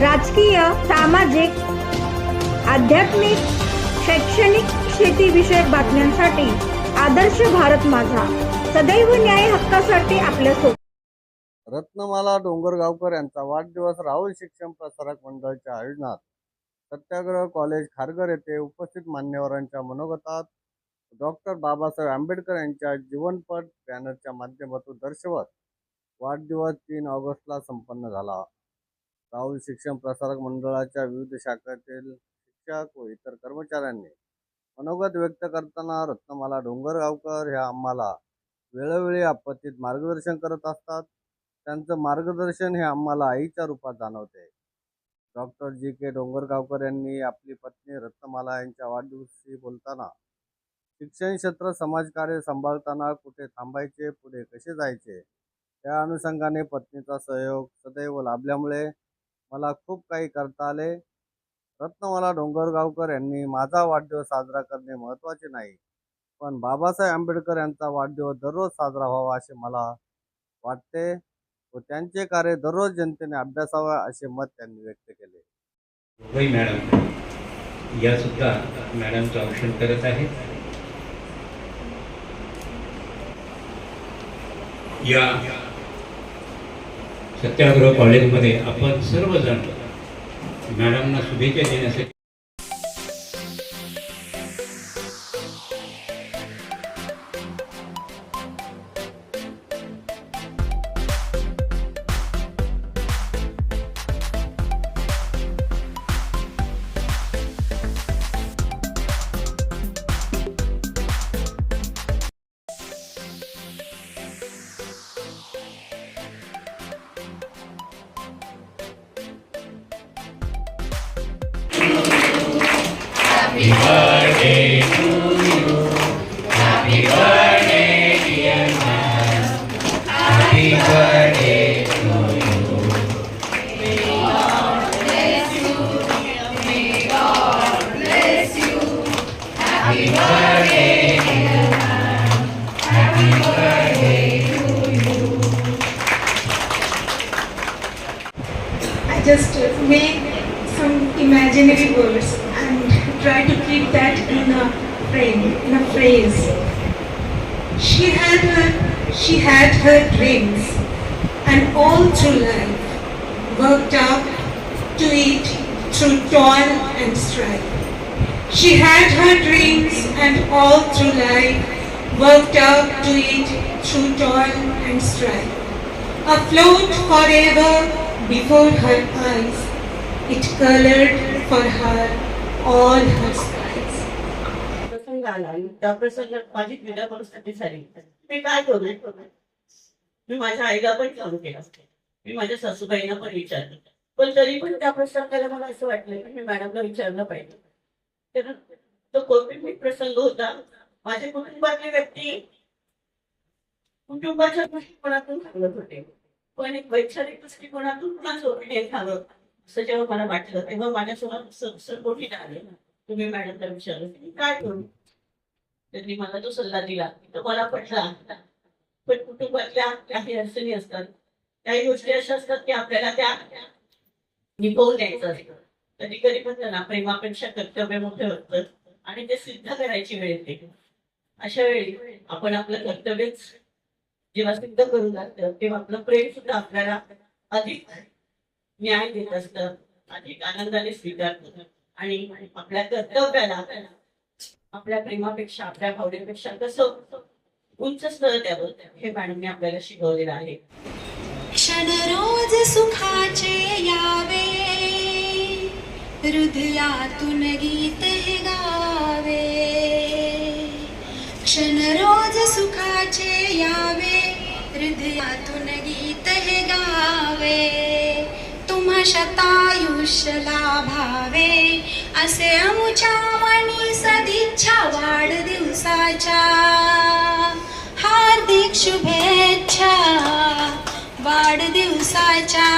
राजकीय सामाजिक आध्यात्मिक शैक्षणिक शेतीविषयक बातम्यांसाठी आदर्श भारत माझा. सदैव न्याय हक्कासाठी आपल्यासोबत रत्नमाला डोंगरगावकर यांचा वाढदिवस राहुल शिक्षण प्रसारक मंडळाच्या आयोजनात. सत्याग्रह कॉलेज खारघर येथे उपस्थित मान्यवरांच्या मनोगतात डॉक्टर बाबासाहेब आंबेडकर यांच्या जीवनपट बॅनरच्या माध्यमातून दर्शवत वाढदिवस तीन ऑगस्टला संपन्न झाला. राहुल शिक्षण प्रसारक मंडळाच्या विविध शाखेतील शिक्षक व इतर कर्मचाऱ्यांनी मनोगत व्यक्त करताना रत्नमाला डोंगरगावकर ह्या आम्हाला वेळोवेळी आपत्तीत मार्गदर्शन करत असतात. त्यांचं मार्गदर्शन हे आम्हाला आईच्या रूपात जाणवते. डॉक्टर जी के डोंगरगावकर यांनी आपली पत्नी रत्नमाला यांच्या वाढदिवशी बोलताना शिक्षण क्षेत्र समाजकार्य सांभाळताना कुठे थांबायचे पुढे कसे जायचे त्या अनुषंगाने पत्नीचा सहयोग सदैव लाभल्यामुळे मला खूप काही करता आले. रत्नमाला डोंगरगावकर यांनी माझा वाढदिवस साजरा करणे महत्त्वाचे नाही. पण बाबासाहेब आंबेडकर यांचा वाढदिवस दररोज साजरा व्हावा असे मला वाटते व त्यांचे कार्य दररोज जनतेने अभ्यासावा असे मत त्यांनी व्यक्त केले. मॅडम या सुद्धा मॅडमचं औषण करत आहे. या सत्याग्रह कॉलेजमध्ये आपण सर्वजण मॅडमना शुभेच्छा देण्यासाठी Happy birthday to you. Happy birthday, dear man. Happy birthday to you. You. You. Happy birthday, dear man. Happy birthday to you. I just made some imaginary words and try to read that in a frame, in a phrase. She had her, she had her dreams, and all through life, worked up to it through toil and strife. She had her dreams, and all through life, worked up to it through toil and strife. Afloat forever before her eyes, it colored for her all her आला त्या प्रसंगात माझी क्रीडा परिस्थिती झाली मी काय करू? मी माझ्या आईला पण सांगू केला. मी माझ्या सासूबाईंना पण विचारलं. पण तरी पण त्या प्रसंगाला मला असं वाटलं की मी मॅडमला विचारलं पाहिजे. तर तो कौटुंबिक प्रसंग होता माझ्या कुटुंबातली व्यक्ती कुटुंबाच्या दृष्टिकोनातून सांगत होते. पण एक वैचारिक दृष्टिकोनातून पुन्हा जोडणे सांगत असं जेव्हा मला वाटलं तेव्हा माझ्यासोबत सर सरकोटीत आले तुम्ही मॅडमला विचारलं की मी काय करू? त्यांनी मला तो सल्ला दिला. तो मला पटला. पण कुटुंबातल्या काही अडचणी असतात काही गोष्टी अशा असतात की आपल्याला त्या निभवून द्यायचं असतं. कधी कधी पण त्यांना प्रेमापेक्षा कर्तव्य मोठं होतं आणि ते सिद्ध करायची वेळ येते. अशा वेळी आपण आपलं कर्तव्यच जेव्हा सिद्ध करून जातं तेव्हा आपलं प्रेम सुद्धा आपल्याला अधिक न्याय देत असतं अधिक आनंदाने स्वीकारतं. आणि आपल्या कर्तव्याला आपल्या प्रेमापेक्षा आपल्या भावनेपेक्षा कसं उंच स्तर त्यावर हे मॅडमने आपल्याला शिकवलेलं आहे. क्षण रोज सुखाचे यावे. हृदयातून गीत हे गावे. क्षण रोज सुखाचे यावे. हृदयातून गीत हे गावे. तुम्हा शतायुष्य लाभावे असे अमुच्या मनी सदिच्छा वाढदिवसाच्या हार्दिक शुभेच्छा वाढदिवसाच्या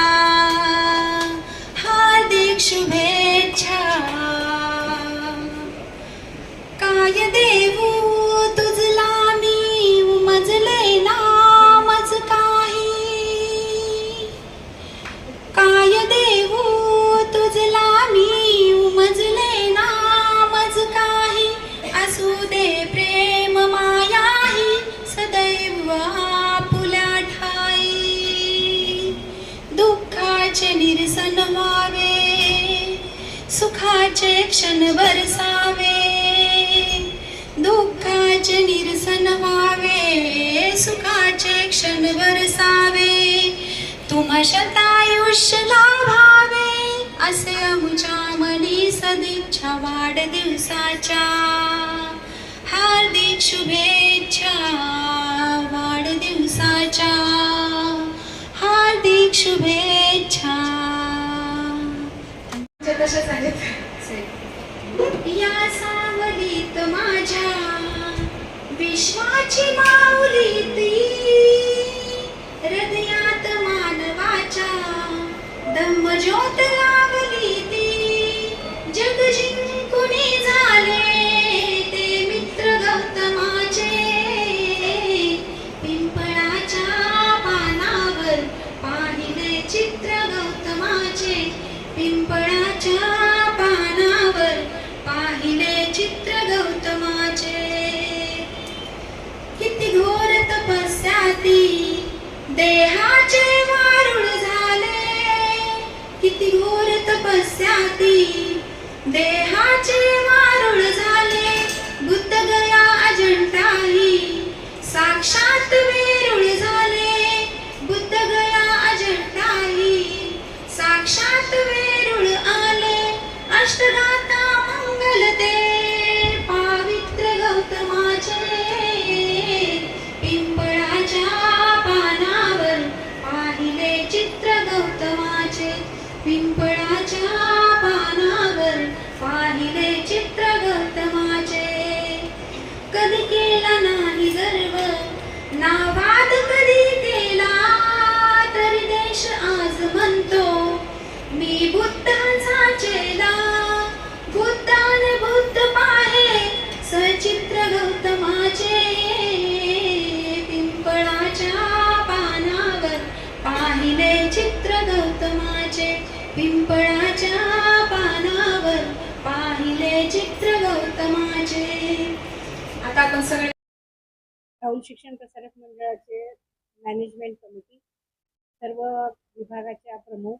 सुखाचे क्षण बरसावे दुःखाचे निरसन व्हावे सुखाचे क्षण बरसावे तुम्हा शतायुष्य लाभावे असे आमच्या मनी सदिच्छा वाढदिवसाच्या हार्दिक शुभेच्छा. माझ्या विश्वाची माऊली ती. हृदयात मानवाच्या धम्मज्योत तपस्या देहाचे वारुळ झाले बुद्ध गया अजंठाही. साक्षात वेरुळ झाले बुद्ध गया अजंठाही. साक्षात वेरुळ आले अष्टगाता मंगलते पावित्र गौतमाचे पिंपळाच्या पानावर पाहिले चित्र गौतमाचे. पिंपळ पिंपळाच्या पानावर पाहिले चित्र गौतमाचे. कधी केला नाही गर्व नावाद कधी केला तरी देश आज म्हणतो मी बुद्धांचा चेला. बुद्धाने बुद्ध पाहे सचित्र गौतमाचे. पिंपळाच्या पानावर पाहिले चित्र गौतमाचे. पिंपळा पिंपळाच्या पानावर पाहिले चित्र गौतमाचे. आता आपण सगळे राहुल शिक्षण प्रसारक मंडळाचे मॅनेजमेंट कमिटी सर्व विभागाच्या प्रमुख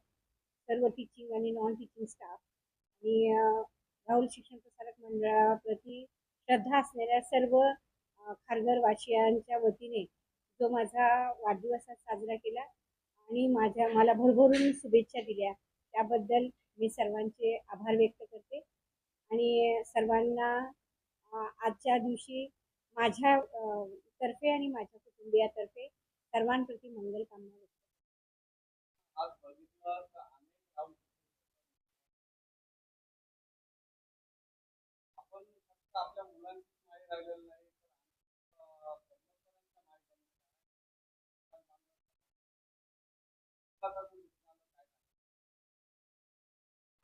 सर्व टीचिंग आणि नॉन टीचिंग स्टाफ आणि राहुल शिक्षण प्रसारक मंडळाप्रती श्रद्धा असलेल्या सर्व अं, खारघर वासियांच्या वतीने जो माझा वाढदिवस साजरा केला आणि माझ्या मला भरभरून शुभेच्छा दिल्या. त्याबद्दल मी सर्वांचे आभार व्यक्त करते आणि सर्वांना आजच्या दिवशी माझ्या तर्फे आणि माझ्या कुटुंबियातर्फे सर्वांप्रती मंगल कामना व्यक्त करते. आपण आपल्या मुलांची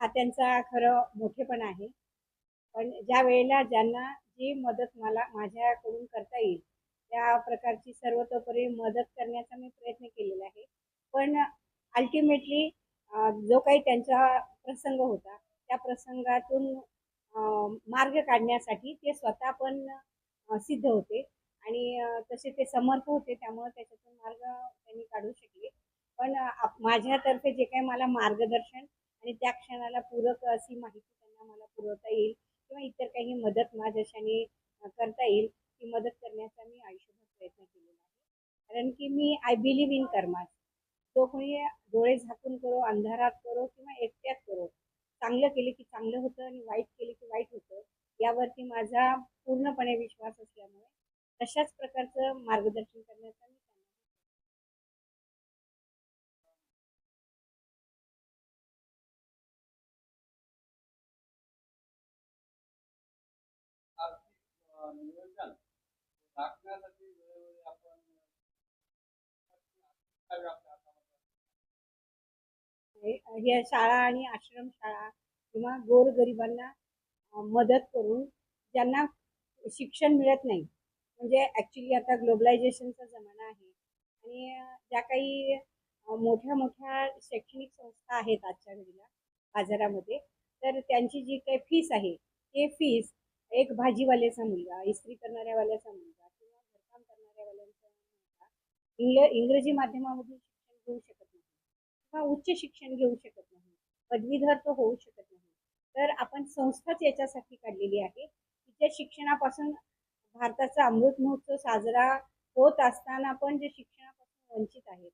हा त्यांचा खरं मोठेपण आहे. पण ज्या वेळेला ज्यांना जी मदत मला माझ्याकडून करता येईल त्या प्रकारची सर्वतोपरी मदत करण्याचा मी प्रयत्न केलेला आहे. पण अल्टिमेटली जो काही त्यांचा प्रसंग होता त्या प्रसंगातून मार्ग काढण्यासाठी ते स्वतः पण सिद्ध होते. आणि तसे ते समर्थ होते त्यामुळे त्याच्यातून मार्ग त्यांनी काढू शकले. पण आप- माझ्यातर्फे जे काही मला मार्गदर्शन आणि त्या क्षणाला पूरक अशी माहिती त्यांना मला पुरवता येईल किंवा इतर काही मदत माझ्याशाने करता येईल ती मदत करण्याचा मी आयुष्यभर प्रयत्न केलेला आहे. कारण की मी आय बिलीव्ह इन कर्मा तो कोणी डोळे झाकून करो अंधारात करो किंवा एकट्यात करो चांगलं केले की चांगलं होतं आणि वाईट केले की वाईट होतं यावरती माझा पूर्णपणे विश्वास असल्यामुळे तशाच प्रकारचं मार्गदर्शन करण्याचा या शाळा आणि आश्रम शाळा किंवा गोरगरिबांना मदत करून ज्यांना शिक्षण मिळत नाही. म्हणजे ॲक्च्युली आता ग्लोबलायझेशनचा जमाना आहे. आणि ज्या काही मोठ्या मोठ्या शैक्षणिक संस्था आहेत आजच्या घडीला बाजारामध्ये तर त्यांची जी काही फीस आहे ते फीस एक भाजीवाल्याचा मुलगा इस्त्री करणाऱ्यावाल्याचा मुलगा किंवा घरकाम करणाऱ्यावाल्यांचा मुलगा इंग्ल इंग्रजी माध्यमामधून शिक्षण घेऊ शकत नाही. किंवा उच्च शिक्षण घेऊ शकत नाही. पदवीधर तो होऊ शकत नाही. तर आपण संस्थाच याच्यासाठी काढलेली आहे की त्या शिक्षणापासून भारताचा अमृत महोत्सव साजरा होत असताना पण जे शिक्षणापासून वंचित आहेत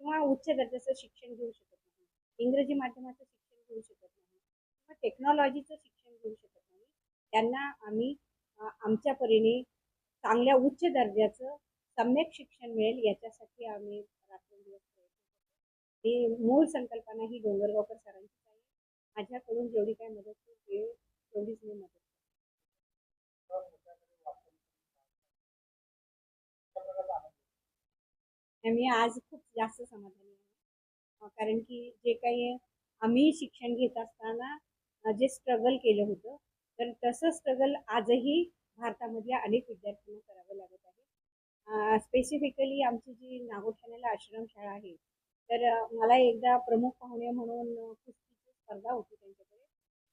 किंवा उच्च दर्जाचं शिक्षण घेऊ शकत नाही. इंग्रजी माध्यमाचं शिक्षण घेऊ शकत नाही. किंवा टेक्नॉलॉजीचं शिक्षण घेऊ शकत नाही. त्यांना आम्ही आमच्या परीने चांगल्या उच्च दर्जाचं सम्यक शिक्षण मिळेल याच्यासाठी आम्ही रात्रंदिवस प्रयत्न करतो. ही मूळ संकल्पना ही डोंगरगावकर सरांची आहे. माझ्याकडून जेवढी काय मदत होईल तेवढीच मी मदत मी आज खूप जास्त समाधानी आहे. कारण की जे काही आम्ही शिक्षण घेत असताना जे स्ट्रगल केलं होतं तर तसं स्ट्रगल आजही भारतामधल्या अनेक विद्यार्थ्यांना करावं लागत आहे. स्पेसिफिकली आमची जी नागोठाण्याला आश्रमशाळा आहे तर मला एकदा प्रमुख पाहुणे म्हणून कुस्तीची स्पर्धा होती त्यांच्याकडे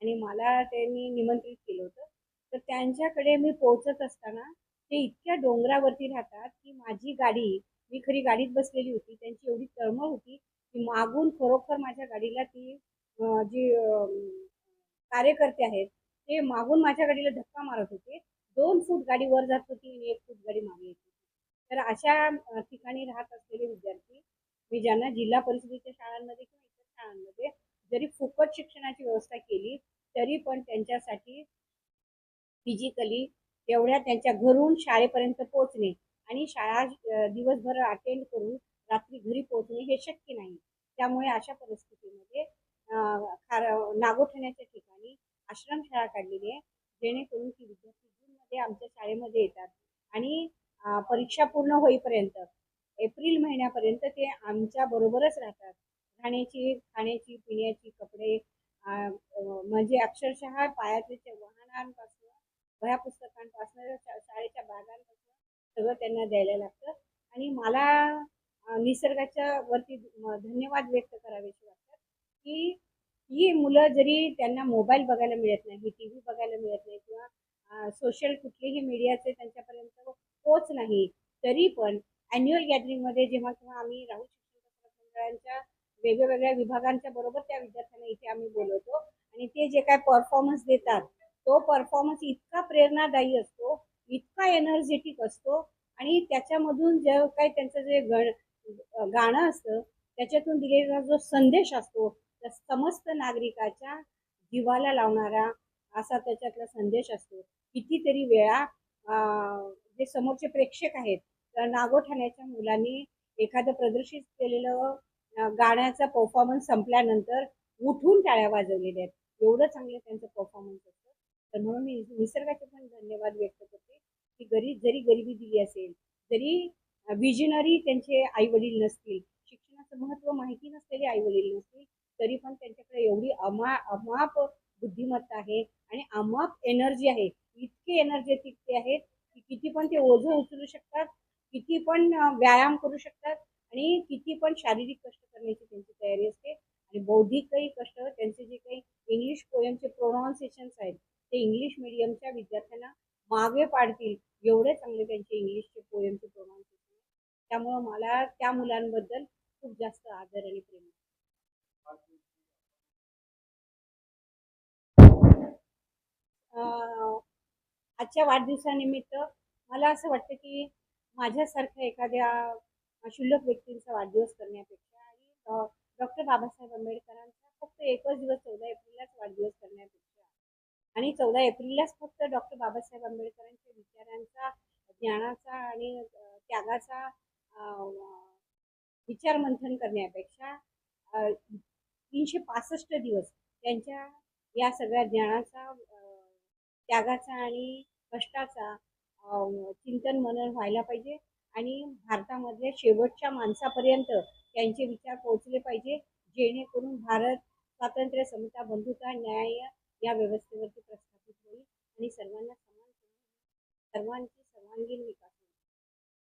आणि मला त्यांनी निमंत्रित केलं होतं. तर त्यांच्याकडे मी पोहोचत असताना ते इतक्या डोंगरावरती राहतात की माझी गाडी मी खरी गाडीत बसलेली होती त्यांची एवढी तळमळ होती की मागून खरोखर माझ्या गाडीला ती जी कार्यकर्ते आहेत ते मागून माझ्या गाडीला धक्का मारत होते. दोन फूट गाडी वर जात होती आणि एक फूट गाडी मागे येत होती. अशा ठिकाणी राहत असलेले विद्यार्थी मी ज्यांना जिल्हा परिषदेच्या शाळांमध्ये किंवा इतर शाळांमध्ये जरी फुकट शिक्षणाची व्यवस्था केली तरी पण त्यांच्यासाठी फिजिकली तेवढ्या त्यांच्या घरून शाळेपर्यंत पोहोचणे आणि शाळा दिवसभर अटेंड करून रात्री घरी पोहोचणे हे शक्य नाही. त्यामुळे अशा परिस्थितीमध्ये खार नागोठण्याच्या ठिकाणी आश्रमशाळा काढलेली आहे जेणेकरून की विद्यार्थी जूनमध्ये आमच्या शाळेमध्ये येतात आणि परीक्षा पूर्ण होईपर्यंत एप्रिल महिन्यापर्यंत ते आमच्या बरोबरच राहतात. राहण्याची खाण्याची पिण्याची कपडे म्हणजे अक्षरशः पायातले वाहनांपासून वह्या पुस्तकांपासून शा- शाळेच्या बागांपासून सगळं त्यांना द्यायला लागतं. आणि मला निसर्गाच्या वरती धन्यवाद व्यक्त करावेसे वाटतात की ही मुलं जरी त्यांना मोबाईल बघायला मिळत नाही टी व्ही बघायला मिळत नाही किंवा सोशल कुठलेही मीडियाचे त्यांच्या तरी पण अॅन्युअल गॅदरिंगमध्ये जेव्हा केव्हा आम्ही राहू शिक्षण मंडळांच्या वेगवेगळ्या विभागांच्या बरोबर त्या विद्यार्थ्यांना इथे आम्ही बोलवतो. आणि ते जे काय परफॉर्मन्स देतात तो परफॉर्मन्स इतका प्रेरणादायी असतो इतका एनर्जेटिक असतो आणि त्याच्यामधून जे काही त्यांचं जे गण गाणं असतं त्याच्यातून दिलेला जो संदेश असतो त्या समस्त नागरिकाच्या जीवाला लावणारा असा त्याच्यातला संदेश असतो. कितीतरी वेळा जे समोरचे प्रेक्षक आहेत नागोठाण्याच्या मुलांनी एखादं प्रदर्शित केलेलं गाण्याचा परफॉर्मन्स संपल्यानंतर उठून टाळ्या वाजवलेल्या आहेत. एवढं चांगलं त्यांचं परफॉर्मन्स असतं तर म्हणून मी निसर्गाचे पण धन्यवाद व्यक्त करते की गरीब जरी गरिबी दिली असेल जरी विजनरी त्यांचे आई वडील नसतील शिक्षणाचं महत्त्व माहिती नसलेले आई वडील नसतील तरी पण त्यांच्याकडे एवढी अमा अमाप बुद्धिमत्ता आहे आणि अमाप एनर्जी आहे. इतके एनर्जेटिक ते आहेत की किती पण ते ओझं उचलू शकतात किती पण व्यायाम करू शकतात आणि किती पण शारीरिक कष्ट करण्याची त्यांची तयारी असते. आणि बौद्धिकही कष्ट त्यांचे जे काही इंग्लिश पोयमचे प्रोनाऊन्सिएशन्स आहेत ते इंग्लिश मिडियमच्या विद्यार्थ्यांना मागे पाडतील एवढे चांगले त्यांचे इंग्लिशचे पोयमचे प्रोनाऊन्सिएशन त्यामुळं मला त्या मुलांबद्दल खूप जास्त आदर आणि प्रेम आजच्या वाढदिवसानिमित्त मला असं वाटतं की माझ्यासारख्या एखाद्या क्षुल्लक व्यक्तींचा वाढदिवस करण्यापेक्षा आणि डॉक्टर बाबासाहेब आंबेडकरांचा फक्त एकच दिवस चौदा एप्रिललाच वाढदिवस करण्यापेक्षा आणि चौदा एप्रिललाच फक्त डॉक्टर बाबासाहेब आंबेडकरांच्या विचारांचा ज्ञानाचा आणि त्यागाचा विचारमंथन विचार मंथन करण्यापेक्षा तीनशे पासष्ट दिवस त्यांच्या या सगळ्या ज्ञानाचा त्यागाचा आणि कष्टाचा चिंतन मनन व्हायला पाहिजे आणि भारतामधल्या शेवटच्या माणसापर्यंत त्यांचे विचार पोहोचले पाहिजे जेणेकरून भारत स्वातंत्र्य समता बंधुता न्याय या व्यवस्थेवरती प्रस्थापित होईल. आणि सर्वांना समान सर्वांची सर्वांगीण विकास